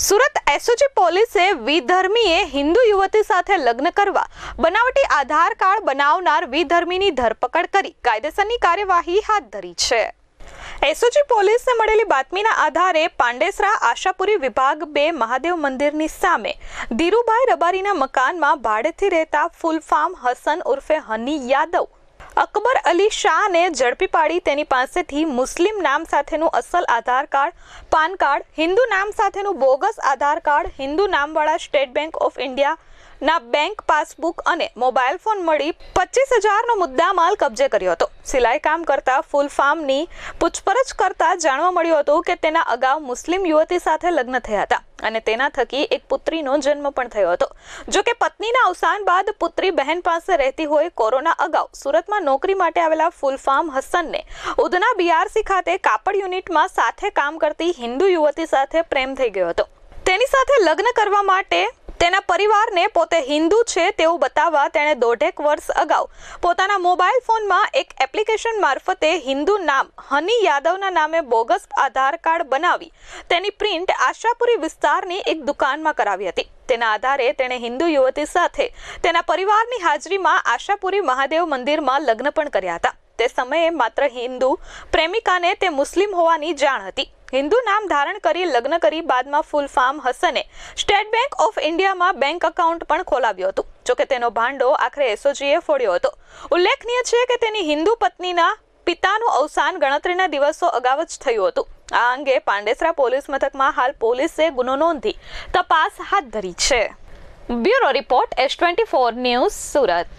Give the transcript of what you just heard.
Surat SOG પોલીસે વિધર્મીએ હિન્દુ યુવતી સાથે લગ્ન કરવા બનાવટી આધાર કાર્ડ બનાવનાર વિધર્મીની ધરપકડ કરી. કાયદેસરની કાર્યવાહી હાથ ધરી છે. એસઓજી પોલીસને મળેલી બાતમીના આધારે પાંડેસરા આશાપુરી વિભાગ બે મહાદેવ મંદિરની સામે ધીરુભાઈ રબારીના મકાનમાં ભાડેથી રહેતા ફૂલફાર્મ હસન ઉર્ફે હની યાદવ અકબર અલી શાહને ઝડપી પાડી તેની પાસેથી મુસ્લિમ નામ સાથેનું અસલ Aadhaar card, PAN card, Hindu નામ સાથેનું બોગસ આધાર કાર્ડ, હિન્દુ નામવાળા સ્ટેટ બેંક ઓફ ઇન્ડિયા ના બેંક પાસબુક અને મોબાઈલ ફોન મળી પચીસ હજારનો મુદ્દામાલ કબજે કર્યો હતો. સિલાઈ કામ કરતા ફૂલ ફાર્મની પૂછપરછ કરતા જાણવા મળ્યું હતું કે તેના અગાઉ મુસ્લિમ યુવતી સાથે લગ્ન થયા હતા અને તેના થકી એક પુત્રીનો જન્મ પણ થયો હતો. જો કે પત્નીના અવસાન બાદ પુત્રી બહેન પાસે રહેતી હોય કોરોના અગાઉ સુરતમાં નોકરી માટે આવેલા ફૂલ હસનને ઉધના બીઆરસી ખાતે કાપડ યુનિટમાં સાથે કામ કરતી હિન્દુ યુવતી સાથે પ્રેમ થઈ ગયો હતો. તેની સાથે લગ્ન કરવા માટે તેના પરિવારને પોતે હિન્દુ છે તેવું બતાવવા તેણે દોઢેક વર્ષ અગાઉ પોતાના મોબાઈલ ફોનમાં એક એપ્લિકેશન મારફતે હિન્દુ નામ હની યાદવના નામે બોગસ આધાર કાર્ડ બનાવી તેની પ્રિન્ટ આશાપુરી વિસ્તારની એક દુકાનમાં કરાવી હતી. તેના આધારે તેણે હિન્દુ યુવતી સાથે તેના પરિવારની હાજરીમાં આશાપુરી મહાદેવ મંદિરમાં લગ્ન પણ કર્યા હતા. તે સમયે માત્ર હિન્દુ પ્રેમિકાને તે મુસ્લિમ હોવાની જાણ હતી. હિન્દુ નામ ધારણ કરી લગ્ન કરી બાદમાં ફૂલ ફાર્મ હસને સ્ટેટ બેંક ઓફ ઇન્ડિયામાં બેંક એકાઉન્ટ પણ ખોલાવ્યું હતું. જોકે તેનો ભાંડો આખરે એસઓજીએ ફોડ્યો હતો. ઉલ્લેખનીય છે કે તેની હિન્દુ પત્નીના પિતાનું અવસાન ગણતરીના દિવસો અગાઉ જ થયું હતું. આ અંગે પાંડેસરા પોલીસ મથકમાં હાલ પોલીસે ગુનો નોંધી તપાસ હાથ ધરી છે. Bureau report S twenty four news Surat.